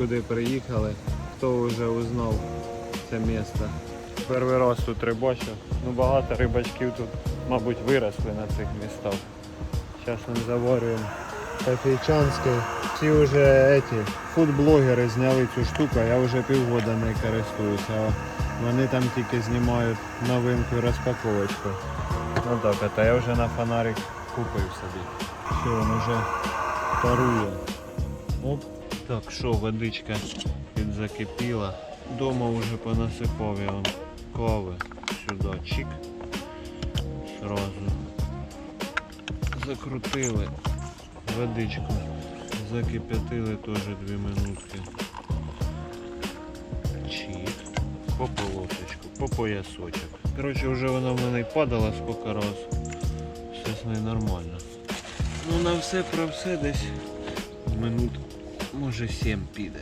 Куди приїхали. Хто вже узнав це місце. Перший раз тут рибачу. Ну багато рибачків тут, мабуть, виросли на цих містах. Зараз ми заварюємо кофейчанський. Всі вже еті, фудблогери зняли цю штуку, а я вже півгода не користуюся. Вони там тільки знімають новинку і розпаковочку. Ну так, а я вже на фонарик купив собі. Все, він вже парує. Оп. Так, що, водичка підзакипіла. Дома вже понасипав я вам кави сюди, чик. Сразу закрутили водичку, закип'ятили теж дві минутки. Чик. По полосочку, по поясочок. Коротше, вже вона в мене падала скільки раз. Все з нею нормально. Ну на все про все десь минут може 7 піде.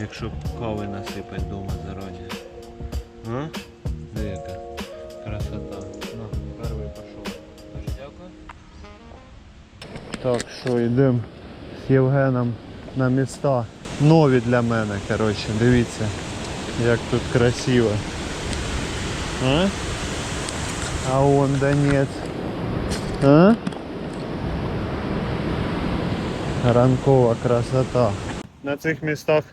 Якщо кави насипать вдома зарані. А? Де яка? Красота. Ну, перший пішов. Дуже дякую. Так, що йдемо з Євгеном на міста. Нові для мене, коротше, дивіться, як тут красиво. А? А он Донець. А? Ранкова красота. На цих містах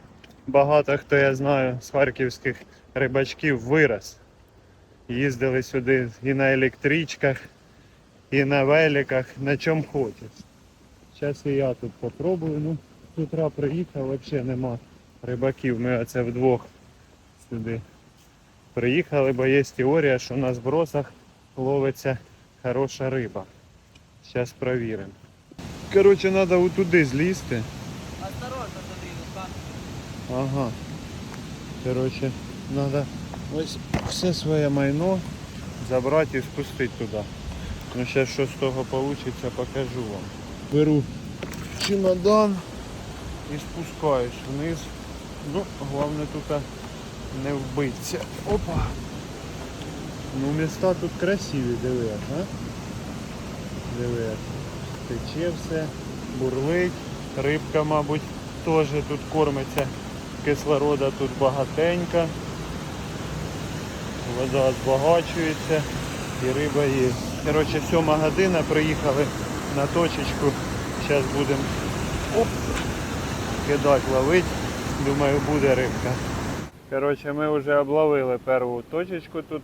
багато хто я знаю з харківських рибачків вирос. Їздили сюди і на електричках, і на великах, на чому хочеш. Зараз і я тут попробую. Ну, з утра приїхав, взагалі нема рибаків. Ми оце вдвох сюди приїхали, бо є теорія, що на збросах ловиться хороша риба. Зараз перевіримо. Коротше, треба туди злізти. Осторожно, Андрій, Ага. Короче, надо ось все своє майно забрати і спустити туди. Ну зараз що з того вийде, покажу вам. Беру чемодан і спускаюсь вниз. Ну, головне тут не вбитися. Опа! Ну міста тут красиві, диви, а? Диви. Тече все, бурлить. Рибка, мабуть, теж тут кормиться. Кислорода тут багатенько. Вода збагачується і риба є. Коротше, сьома година приїхали на точечку. Зараз будемо оп, кидати, ловити. Думаю, буде рибка. Коротше, ми вже обловили першу точечку тут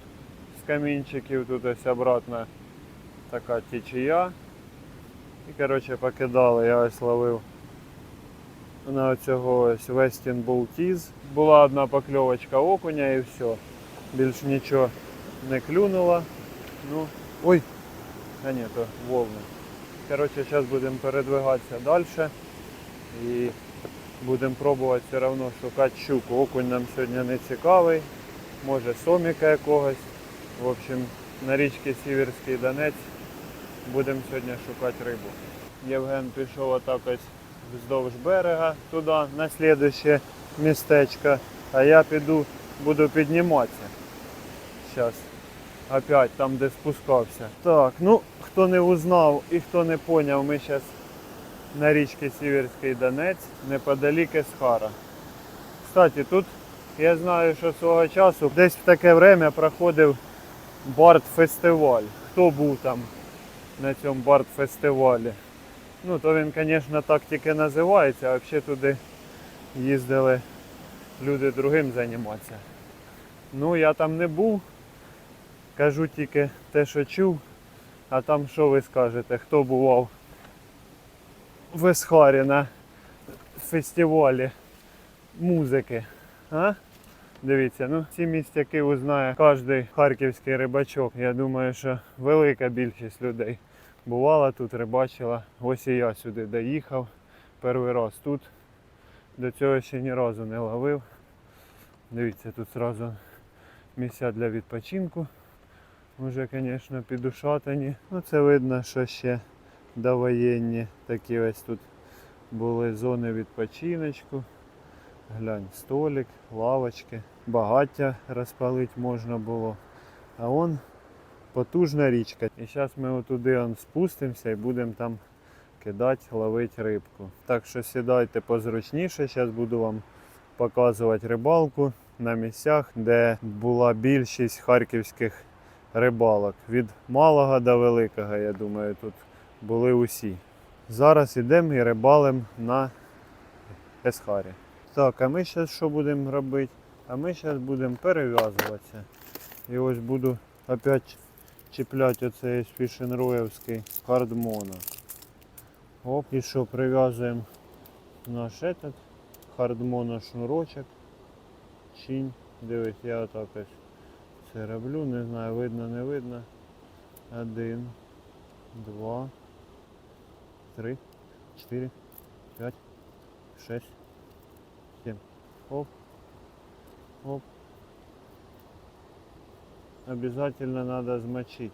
з камінчиків. Тут ось обратно така течія. І коротше покидали, я ось ловив на цього ось Westin Bull Була одна покльовочка окуня і все. Більш нічого не клюнуло. Ну, ой, а ні, то волни. Коротше, зараз будемо передвигатися далі і будемо пробувати все одно шукати щуку. Окунь нам сьогодні не цікавий, може соміка якогось. В общем, на річці Сіверський Донець будемо сьогодні шукати рибу. Євген пішов отак ось вздовж берега туди, на слідуще містечко. А я піду, буду підніматися. Зараз. Опять там, де спускався. Так, ну хто не узнав і хто не поняв, ми зараз на річці Сіверський Донець, неподалік Есхара. Кстати, тут я знаю, що свого часу десь в таке время проходив бард-фестиваль. Хто був там на цьому бард-фестивалі? Ну, то він, звісно, так тільки називається, а взагалі туди їздили люди другим займатися. Ну, я там не був. Кажу тільки те, що чув. А там що ви скажете, хто бував в Есхарі на фестивалі музики? А? Дивіться, ну ці містяки узнає кожен харківський рибачок. Я думаю, що велика більшість людей бувала тут, рибачила. Ось і я сюди доїхав. Перший раз тут. До цього ще ні разу не ловив. Дивіться, тут одразу місця для відпочинку. Вже, звісно, підушатані. Ну це видно, що ще довоєнні такі ось тут були зони відпочиночку. Глянь, столик, лавочки, багаття розпалити можна було. А он потужна річка. І зараз ми отуди он спустимося і будемо там кидати, ловити рибку. Так що сідайте позручніше, зараз буду вам показувати рибалку на місцях, де була більшість харківських рибалок. Від малого до великого, я думаю, тут були усі. Зараз йдемо і рибалимо на Есхарі. Так, а ми зараз що будемо робити? А ми зараз будемо перев'язуватися. І ось буду опять чіпляти оцей фішенроєвський хардмона. Оп, і що, прив'язуємо наш этот хардмона шнурочок. Чинь. Дивись, я отак ось це роблю, не знаю, видно, не видно. Один, два, три, чотири, п'ять, шесть, сім. Оп. Оп. Обязательно надо змочить.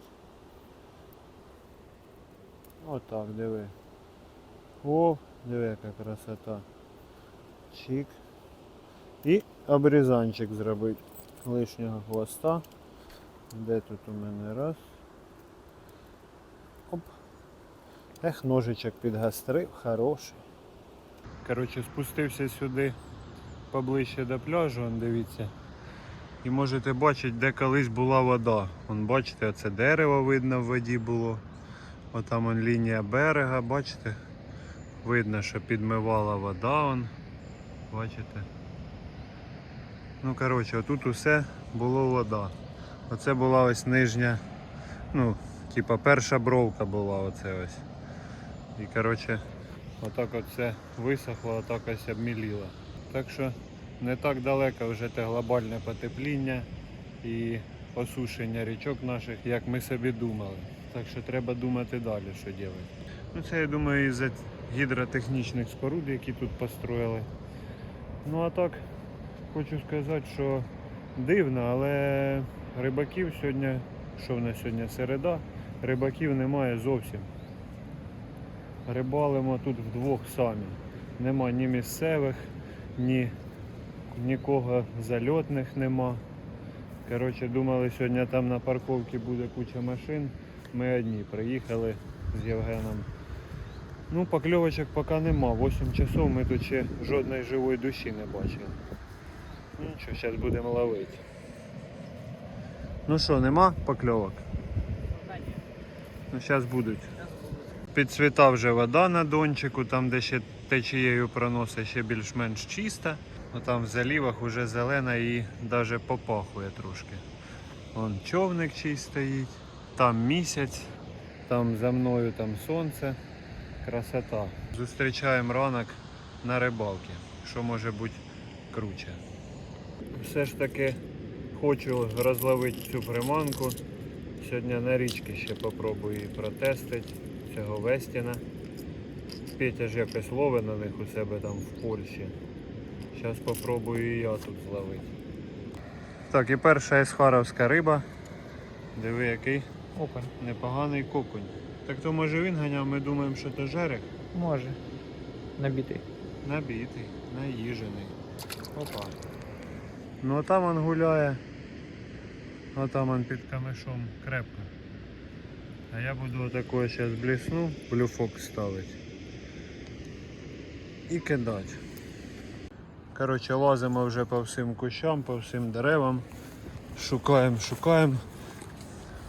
Отак, диви. Оп, диви, яка красота. Чик. І обрізанчик зробити лишнього хвоста. Де тут у мене раз? Оп. Ех, ножичок підгастрив, хороший. Коротше, спустився сюди поближче до пляжу, дивіться. І можете бачити, де колись була вода. Вон бачите, це дерево видно в воді було. Отам он лінія берега, бачите? Видно, що підмивала вода. Он. Бачите? Ну, коротше, отут усе було вода. Оце була ось нижня, ну, типа перша бровка була оце ось. І коротше, отак оце висохло, отак ось обміліло. Так що не так далеко вже те глобальне потепління і осушення річок наших, як ми собі думали. Так що треба думати далі, що робити. Ну це я думаю із-за гідротехнічних споруд, які тут построїли. Ну а так, хочу сказати, що дивно, але рибаків сьогодні, що в нас сьогодні середа, рибаків немає зовсім. Рибалимо тут вдвох самі. Нема ні місцевих, ні нікого зальотних нема. Коротше, думали, сьогодні там на парковці буде куча машин. Ми одні приїхали з Євгеном. Ну, покльовочок поки нема. 8 часов ми тут ще жодної живої душі не бачили. Ну нічого, зараз будемо ловити. Ну що, нема покльовок? Ну зараз будуть. Підцвіта вже вода на дончику, там де ще течією проносить, ще більш-менш чиста. А там в залівах вже зелена і навіть попахує трошки. Вон човник чий стоїть, там місяць, там за мною там сонце. Красота. Зустрічаємо ранок на рибалці. Що може бути круче. Все ж таки хочу розловити цю приманку. Сьогодні на річці ще попробую її протестити цього Вестіна. Петя ж якось ловить на них у себе там в Польщі. Зараз попробую і я тут зловити. Так, і перша есхаровська риба. Диви який Окунь. непоганий кокунь. Так то може він ганяв, ми думаємо, що то жерех. Може. Набитий. Набитий, наїжений. Опа. Ну а там он гуляє. А там он під камешом крепко. А я буду отакою зараз блісну, блюфок ставити. І кидати. Коротше, лазимо вже по всім кущам, по всім деревам. Шукаємо, шукаємо.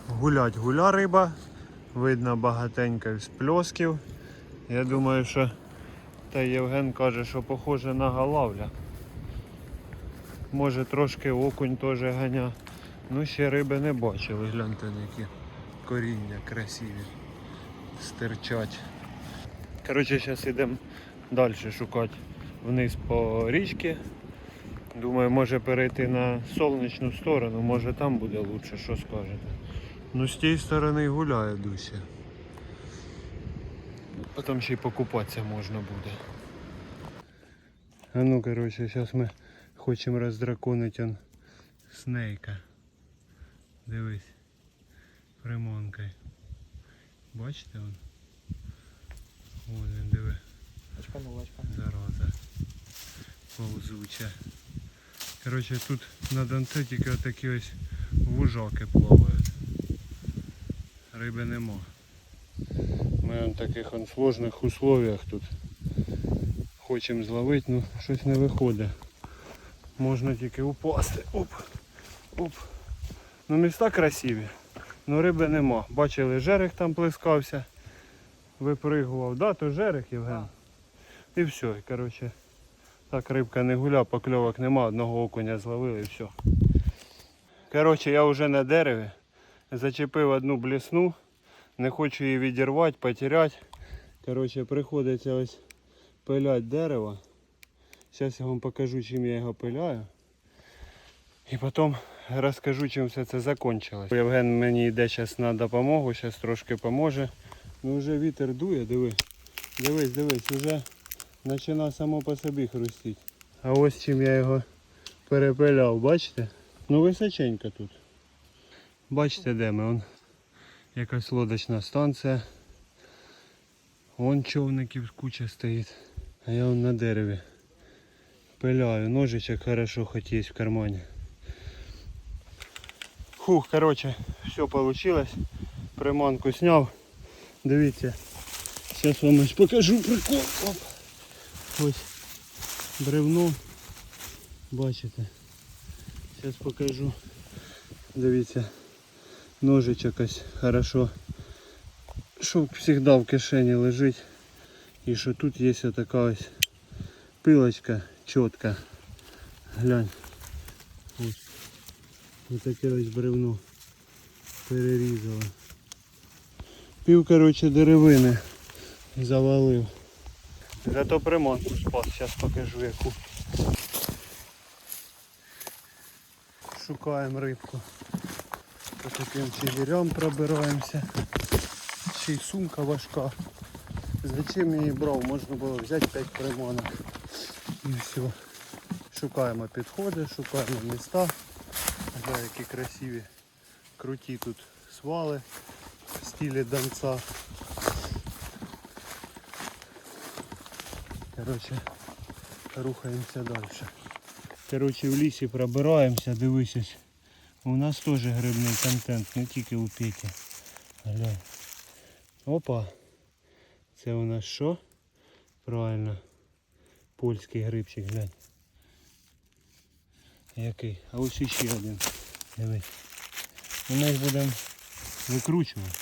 Гулять гуля риба. Видно багатенько вспльосків. Я думаю, що та Євген каже, що похоже на галавля. Може трошки окунь теж ганя. Ну ще риби не бачили, гляньте на які коріння красиві. Стирчать. Коротше, зараз йдемо далі шукати вниз по річці. Думаю, може перейти на сонячну сторону, може там буде краще, що скажете. Ну з тієї сторони гуляє Дуся. Потім ще й покупатися можна буде. А ну, коротше, зараз ми хочемо роздраконити он снейка. Дивись. Примонкою. Бачите он? Вон він, диви, Очканув, очканув. зараза. Повзуча. Коротше, тут на донце тільки отакі ось вужаки плавають. Риби нема. Ми в таких он сложних условиях тут хочемо зловити, ну щось не виходить. Можна тільки упасти. Оп, оп. Ну міста красиві, ну риби нема. Бачили, жерех там плескався, випригував. Да, то жерех, Євген. І все, коротше. Так рибка не гуля, покльовок нема, одного окуня зловили і все. Коротше, я вже на дереві. Зачепив одну блісну. Не хочу її відірвати, потеряти. Коротше, приходиться ось пиляти дерево. Зараз я вам покажу, чим я його пиляю. І потім розкажу, чим все це закінчилось. Євген мені йде зараз на допомогу, зараз трошки поможе. Ну вже вітер дує, диви. Дивись, дивись, вже починає само по собі хрустіти. А ось чим я його перепиляв, бачите? Ну височенько тут. Бачите, де ми? Он якась лодочна станція. Вон човників куча стоїть. А я вон на дереві. Пиляю. Ножичок хорошо хоч є в кармані. Фух, короче, все получилось. Приманку сняв. Дивіться. Зараз вам ось покажу прикол. Оп. Ось бревно. Бачите. Зараз покажу. Дивіться. Ножичок ось хорошо. Що завжди в кишені лежить. І що тут є така ось пилочка чітка. Глянь. Ось. Ось таке ось бревно перерізало. Пів, коротше, деревини завалив. Зато приманку спас, зараз покажу яку. Шукаємо рибку. По таким чигирям пробираємося. Ще й сумка важка. Зачем її брав? Можна було взяти 5 приманок. І все. Шукаємо підходи, шукаємо міста. Глянь, які красиві. Круті тут свали в стилі донца. Короче, рухаємося далі. Короче, в лісі пробираємося, дивись. У нас теж грибний контент, не тільки у Петі. Опа. Це у нас що? Правильно. Польський грибчик, глянь. Який? А ось іще один. Дивись. Ми їх будемо викручувати.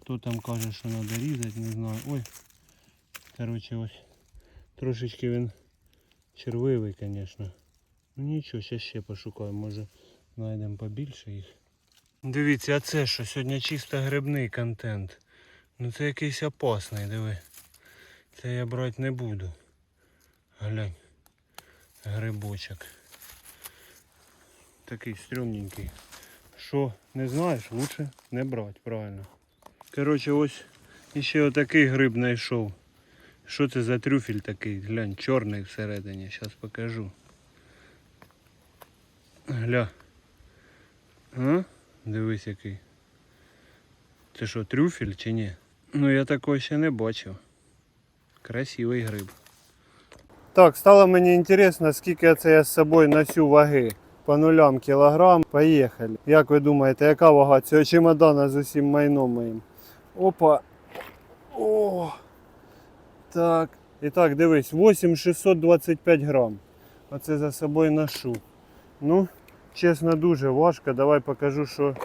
Хто там каже, що треба різати, не знаю. Ой. Короче, ось. Трошечки він червивий, звісно. Ну нічого, зараз ще пошукаємо, може знайдемо побільше їх. Дивіться, а це що? Сьогодні чисто грибний контент. Ну це якийсь опасний, диви. Це я брати не буду. Глянь. Грибочок. Такий стрьомненький. Що, не знаєш, лучше не брати, правильно. Коротше, ось іще отакий гриб знайшов. Що це за трюфель такий? Глянь, чорний всередині, зараз покажу. Гля. А? Дивись який. Це що, трюфель чи ні? Ну я такого ще не бачив. Красивий гриб. Так, стало мені інтересно, скільки це я з собою носю ваги. По нулям кілограм. Поїхали. Як ви думаєте, яка вага цього чемодана з усім майном моїм? Опа. О! Так. І так, дивись, 8625 грам. Оце за собою ношу. Ну, чесно, дуже важко. Давай покажу, що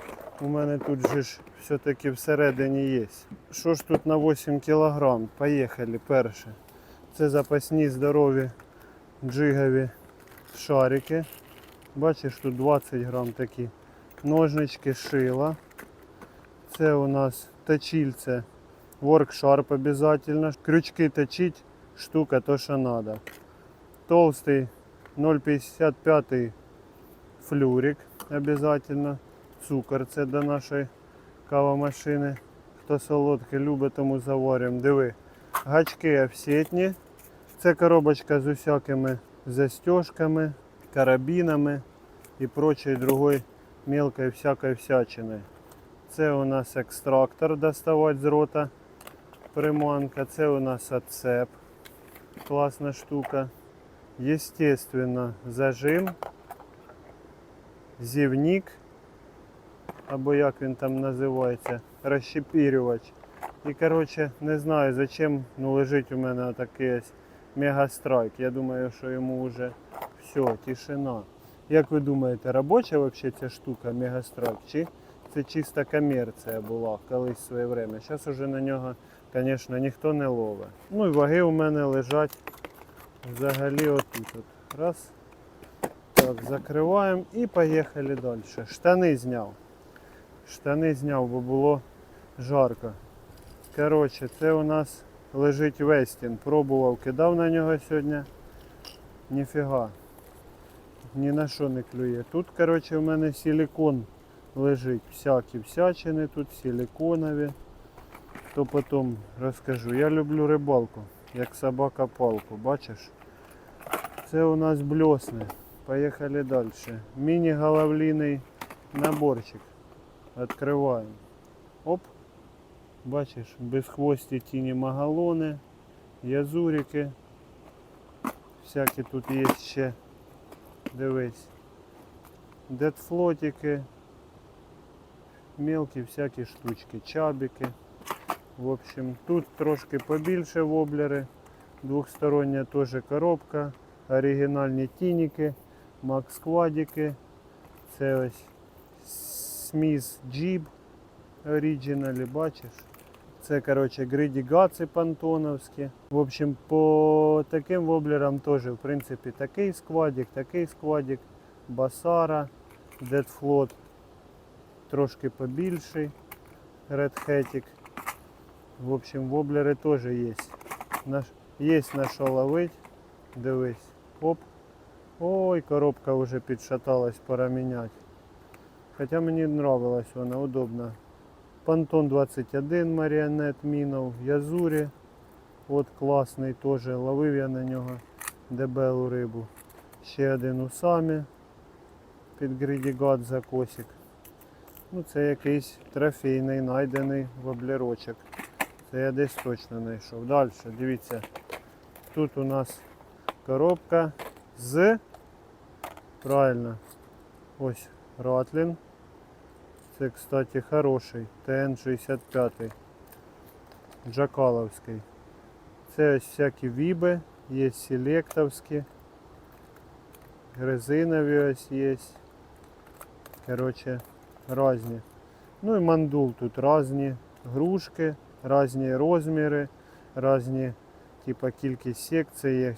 у мене тут же ж все-таки всередині є. Що ж тут на 8 кілограм? Поїхали, перше. Це запасні здорові джигові шарики. Бачиш, тут 20 грам такі ножнички, шила. Це у нас точильце Worksharp обязательно. Крючки точить, штука то, що надо. Толстый 0,55 флюрик обязательно. Цукор це до нашої кавомашини. Хто солодке любить, тому заваримо. Диви. Гачки офсетні. Це коробочка з усякими застежками, карабінами і прочою другой мелкой всякой всячиною. Це у нас екстрактор доставати з рота. Приманка. Це у нас отцеп. Класна штука. Естественно, зажим. Зівник. Або як він там називається. Розщепірювач. І коротше, не знаю зачем, ну лежить у мене такий мегастрайк. Я думаю, що йому вже все, тишина. Як ви думаєте, робоча взагалі ця штука мегастрайк? Чи це чиста комерція була колись в своє время? Зараз уже на нього, звісно, ніхто не ловить. Ну і ваги у мене лежать взагалі отут. От. Раз. Так, закриваємо і поїхали далі. Штани зняв. Штани зняв, бо було жарко. Коротше, це у нас лежить Вестін. Пробував, кидав на нього сьогодні. Ніфіга. Ні на що не клює. Тут, коротше, в мене силикон лежить. Всякі всячини тут, силиконові. То потім розкажу. Я люблю рибалку, як собака палку, бачиш? Це у нас блесни. Поїхали далі. Міні-головліний наборчик. Відкриваємо. Оп. Бачиш, безхвості тіні магалони, язурики. Всякі тут є ще, дивись, дедфлотики, мелкі всякі штучки, чабики. В общем, тут трошки побільше воблери. Двухстороння теж коробка, оригінальні тініки, макс-квадики. Це ось сміз джіб оригіналі, бачиш? Це, коротше, гриді гаци пантоновські. В общем, по таким воблерам теж, в принципі, такий складик, такий складик, басара, дедфлот трошки побільший, редхетик. В общем, воблери теж є. Наш, є на що ловить. Дивись. Оп. Ой, коробка вже підшаталась, пора міняти. Хоча мені нравилась вона, удобна. Пантон 21 маріонет мінов, Язурі. От класний теж. Ловив я на нього дебелу рибу. Ще один усамі під гридігат за косик. Ну, це якийсь трофейний найдений воблерочок. Це я десь точно знайшов. Далі, дивіться. Тут у нас коробка з правильно. Ось Ратлін. Це, кстати, хороший. ТН-65. Джакаловський. Це ось всякі віби, є селектовські. Резинові ось є. Короче, різні. Ну і мандул тут різні грушки, різні розміри, різні типа кількість секцій є.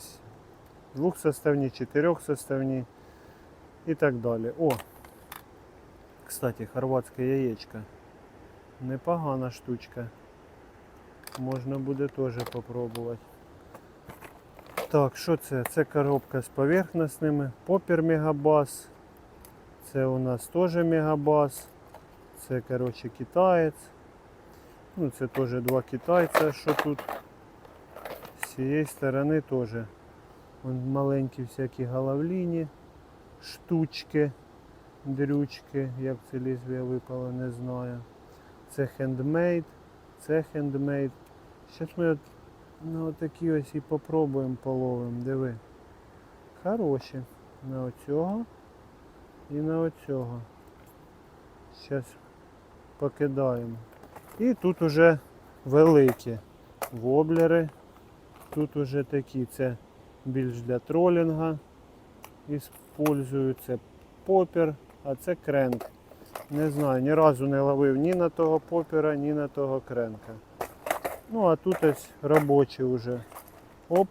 Двохсоставні, чотирьохсоставні і так далі. О! Кстати, хорватське яєчко. Непогана штучка. Можна буде теж попробувати. Так, що це? Це коробка з поверхностними. Попер Мегабас. Це у нас теж Мегабас. Це, коротше, китаєць. Ну, це теж два китайця, що тут. З цієї сторони теж. Вон маленькі всякі головліні, штучки, дрючки, як це лізвія випало, не знаю. Це хендмейд, це хендмейд. Зараз ми от на отакі ось і попробуємо половимо. Диви. Хороші. На оцього і на оцього. Зараз покидаємо. І тут уже великі воблери. Тут уже такі, це більш для тролінга. Іспользую. Це попер, а це кренк. Не знаю, ні разу не ловив ні на того попера, ні на того кренка. Ну а тут ось робочий вже. Оп.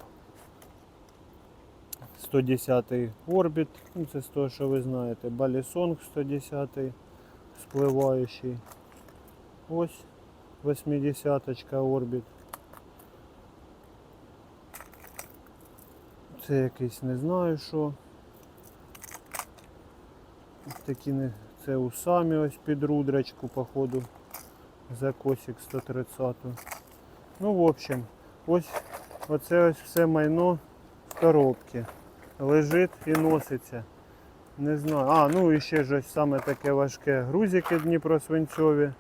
110 орбіт. Ну, це з того, що ви знаєте. Балісонг 110 спливаючий. Ось 80 орбіт. Це якийсь не знаю що. Такі не... Це у самі ось під рудрочку, походу, за косик 130. Ну, в общем, ось оце ось все майно в коробці. Лежить і носиться. Не знаю. А, ну і ще ж ось саме таке важке. Грузики Дніпро-свинцьові.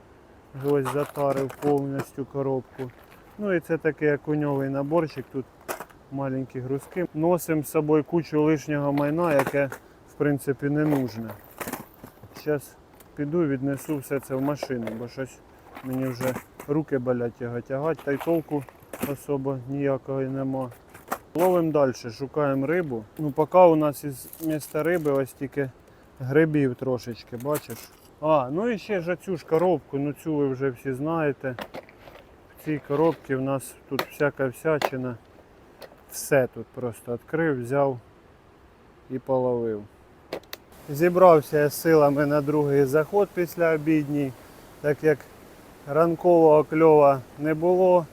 Ось затарив повністю коробку. Ну і це такий окуньовий наборчик. Тут маленькі грузки. Носимо з собою кучу лишнього майна, яке в принципі не нужне. Зараз піду віднесу все це в машину, бо щось мені вже руки болять його тягати, та й толку особо ніякого нема. Ловимо далі, шукаємо рибу. Ну, поки у нас із міста риби ось тільки грибів трошечки, бачиш? А, ну і ще ж цю ж коробку, ну цю ви вже всі знаєте. В цій коробці в нас тут всяка всячина. Все тут просто відкрив, взяв і половив. Зібрався я з силами на другий заход після обідній, так як ранкового кльова не було.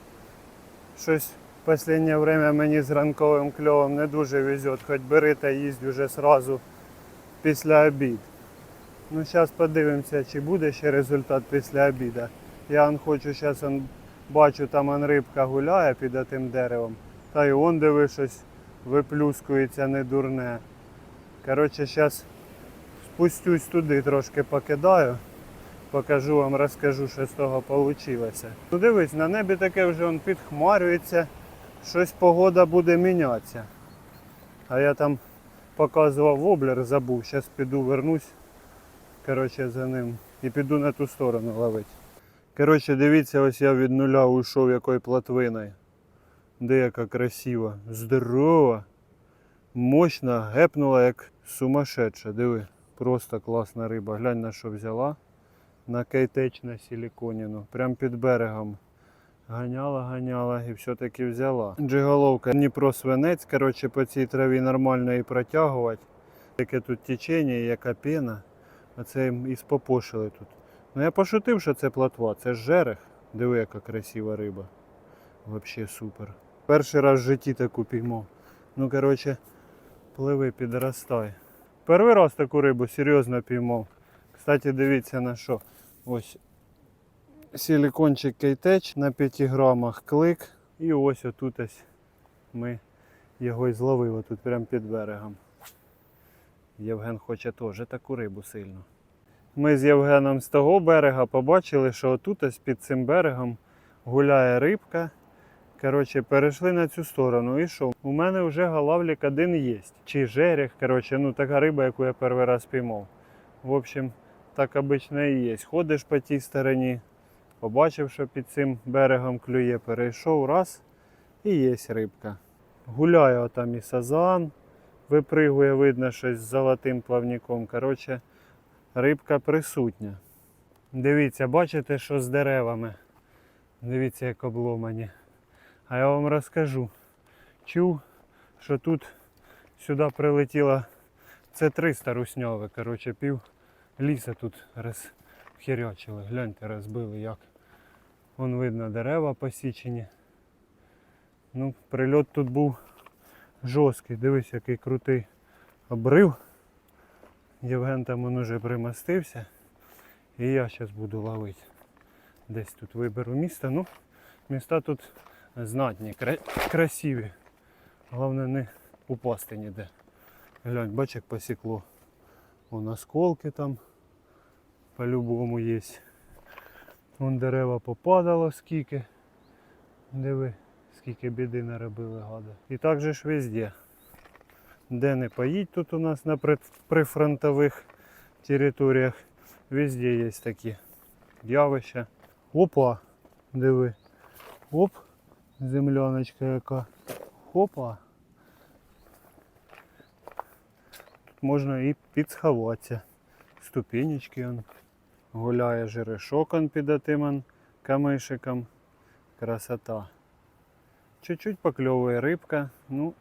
Щось в останнє время мені з ранковим кльовом не дуже везет, хоч бери та їздь вже сразу після обід. Ну зараз подивимося, чи буде ще результат після обіду. Я он хочу зараз бачу, там он рибка гуляє під тим деревом. Та й он диви щось виплюскується не дурне. Коротше, зараз спустюсь туди, трошки покидаю. Покажу вам, розкажу, що з того вийшло. Ну дивись, на небі таке вже он підхмарюється, щось погода буде мінятися. А я там показував воблер, забув, зараз піду вернусь. Коротше, за ним. І піду на ту сторону ловити. Коротше, дивіться, ось я від нуля уйшов якою плотвиною. Де яка красива, здорова, мощна, гепнула як сумасшедша. Диви, просто класна риба. Глянь на що взяла. На кейтеч на силіконіну. Прям під берегом. Ганяла, ганяла і все-таки взяла. Джиголовка Дніпро свинець, коротше, по цій траві нормально і протягувати. Яке тут течення, яка пена. Оце їм і спопошили тут. Ну я пошутив, що це плотва, це ж жерех. Диви, яка красива риба. Вообще супер. Перший раз в житті таку піймав. Ну, коротше, пливи, підростай. Перший раз таку рибу серйозно піймав. Кстати, дивіться на що. Ось силикончик кейтеч на 5 грамах клик. І ось отут ось ми його і зловили тут прямо під берегом. Євген хоче теж таку рибу сильно. Ми з Євгеном з того берега побачили, що отут під цим берегом гуляє рибка. Коротше, перейшли на цю сторону. І що? У мене вже галавлік один є. Чи жерех, коротше, ну така риба, яку я перший раз піймав. В общем, так обично і є. Ходиш по тій стороні, побачив, що під цим берегом клює, перейшов раз і є рибка. Гуляє отам і сазан, випригує, видно щось з золотим плавником. Коротше, рибка присутня. Дивіться, бачите, що з деревами. Дивіться, як обломані. А я вам розкажу. Чув, що тут сюди прилетіла це 300 русньове. Коротше, пів ліса тут розхерячили. Гляньте, розбили як. Вон видно дерева посічені. Ну, прильот тут був жорсткий. Дивись, який крутий обрив. Євген там он уже примостився. І я зараз буду ловити. Десь тут виберу місто. Ну, міста тут знатні, красиві. Головне не упасти ніде. Глянь, бач, як посікло. Вон осколки там по-любому є. Вон дерева попадало скільки. Диви, скільки біди наробили гади. І так же ж везде. Де не поїдь тут у нас на при- прифронтових територіях. Везде є такі явища. Опа, диви. Оп, земляночка яка. Опа. Тут можна і підсховатися. Ступенечки он. Гуляє жерешок он під отиман камишиком. Красота. Чуть-чуть покльовує рибка. Ну,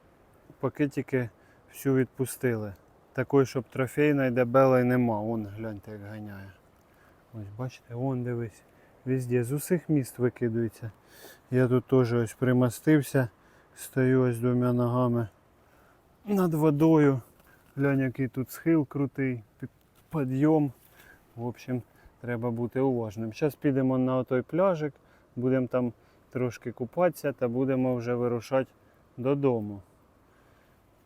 поки тільки всю відпустили. Такої, щоб трофейної дебелої нема. Вон гляньте, як ганяє. Ось бачите, вон дивись. Везде, з усіх міст викидується. Я тут теж ось примостився. Стою ось двома ногами над водою. Глянь, який тут схил крутий, підйом. В общем, треба бути уважним. Зараз підемо на той пляжик, будемо там трошки купатися та будемо вже вирушати додому.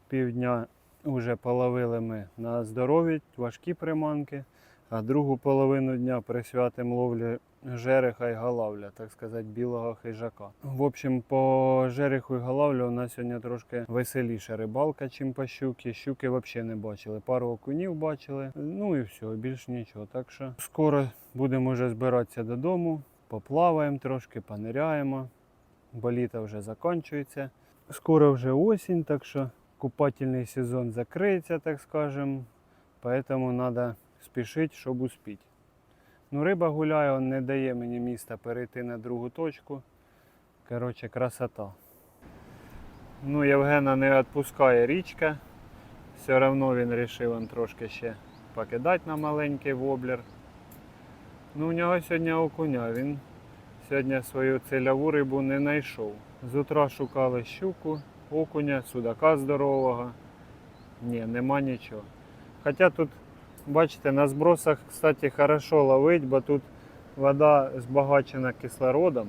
Півдня вже половили ми на здорові, важкі приманки, а другу половину дня присвятимо ловлі жереха і галавля, так сказати, білого хижака. В общем, по жереху і галавлю у нас сьогодні трошки веселіша рибалка, чим по щуки. Щуки взагалі не бачили. Пару окунів бачили. Ну і все, більш нічого. Так що скоро будемо вже збиратися додому. Поплаваємо трошки, пониряємо. Бо літо вже закінчується. Скоро вже осінь, так що купательний сезон закриється, так скажем. Поэтому треба спішити, щоб успіти. Ну, риба гуляє, он не дає мені міста перейти на другу точку. Коротше, красота. Ну, Євгена не відпускає річка. Все одно він вирішив трошки ще покидати на маленький воблер. Ну, у нього сьогодні окуня. Він сьогодні свою цільову рибу не знайшов. З утра шукали щуку, окуня, судака здорового. Ні, нема нічого. Хоча тут, бачите, на збросах, кстати, хорошо ловить, бо тут вода збагачена кислородом.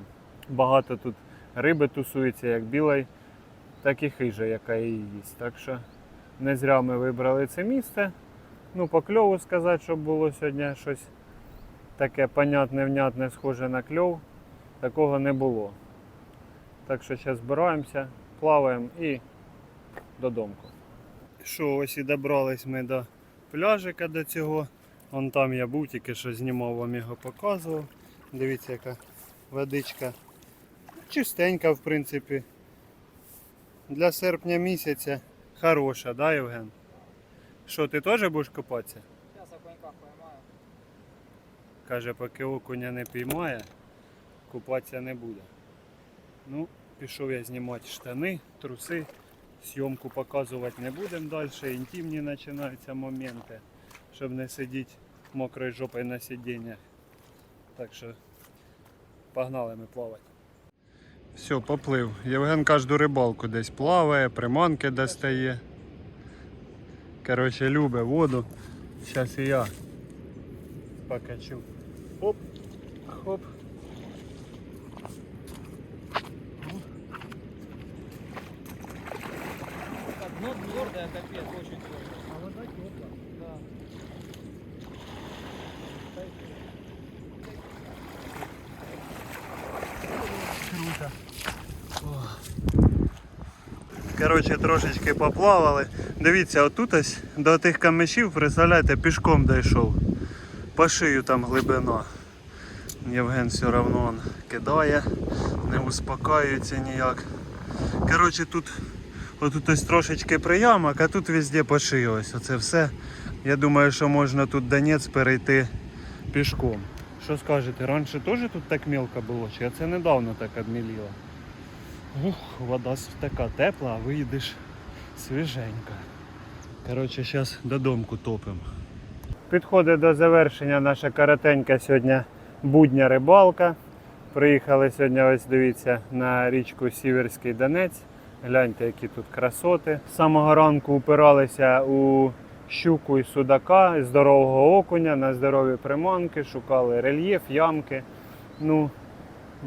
Багато тут риби тусується, як білої, так і хижа, яка її їсть. Так що не зря ми вибрали це місце. Ну, по кльову сказати, щоб було сьогодні щось таке понятне, внятне, схоже на кльов. Такого не було. Так що зараз збираємося, плаваємо і додому. Що, ось і добрались ми до пляжика до цього. Вон там я був, тільки що знімав вам його показував. Дивіться, яка водичка чистенька, в принципі. Для серпня місяця хороша, да, Євген? Що, ти теж будеш купатися? Каже, поки окуня не піймає, купатися не буде. Ну, пішов я знімати штани, труси. Зйомку показувати не будемо далі. Інтимні починаються моменти, щоб не сидіти мокрою жопою на сидіннях. Так що погнали ми плавати. Все, поплив. Євген кожну рибалку десь плаває, приманки достає. Коротше, любить воду. Зараз і я покачу. Оп, хоп. Так, дно твердое, капец, очень твердое. А вода теплая. Да. Круто. Коротше, трошечки поплавали. Дивіться, отут ось до тих камешів, представляєте, пішком дійшов. По шию там глибина. Євген все одно он кидає, не успокаюється ніяк. Коротше, тут отут ось трошечки приямок, а тут везде по шию ось. Оце все. Я думаю, що можна тут Донець перейти пішком. Що скажете, раніше теж тут так мелко було, чи це недавно так обміліло? Ух, вода така тепла, а виїдеш свіженька. Коротше, зараз додому топимо. Підходить до завершення наша коротенька сьогодні будня рибалка. Приїхали сьогодні, ось дивіться, на річку Сіверський Донець. Гляньте, які тут красоти. З самого ранку упиралися у щуку і судака, здорового окуня на здорові приманки, шукали рельєф, ямки. Ну,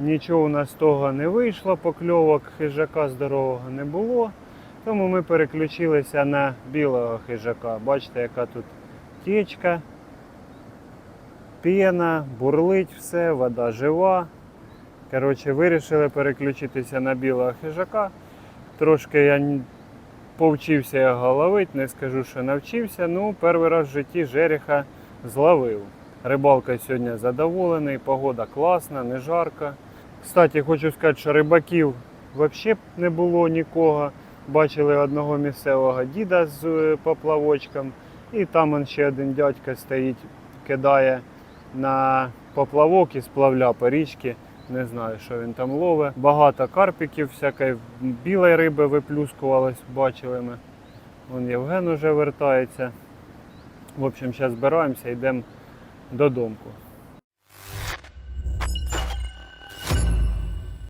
Нічого у нас того не вийшло, покльовок хижака здорового не було. Тому ми переключилися на білого хижака. Бачите, яка тут течка, пена, бурлить все, вода жива. Коротше, вирішили переключитися на білого хижака. Трошки я повчився його ловити, не скажу, що навчився. Ну, перший раз в житті жереха зловив. Рибалка сьогодні задоволений, погода класна, не жарко. Кстати, хочу сказати, що рибаків взагалі не було нікого. Бачили одного місцевого діда з е, поплавочком, і там он ще один дядько стоїть, кидає на поплавок і сплавля по річці. Не знаю, що він там ловить. Багато карпіків, всякої білої риби виплюскувалось, бачили ми. Вон Євген уже вертається. В общем, зараз збираємося, йдемо додому.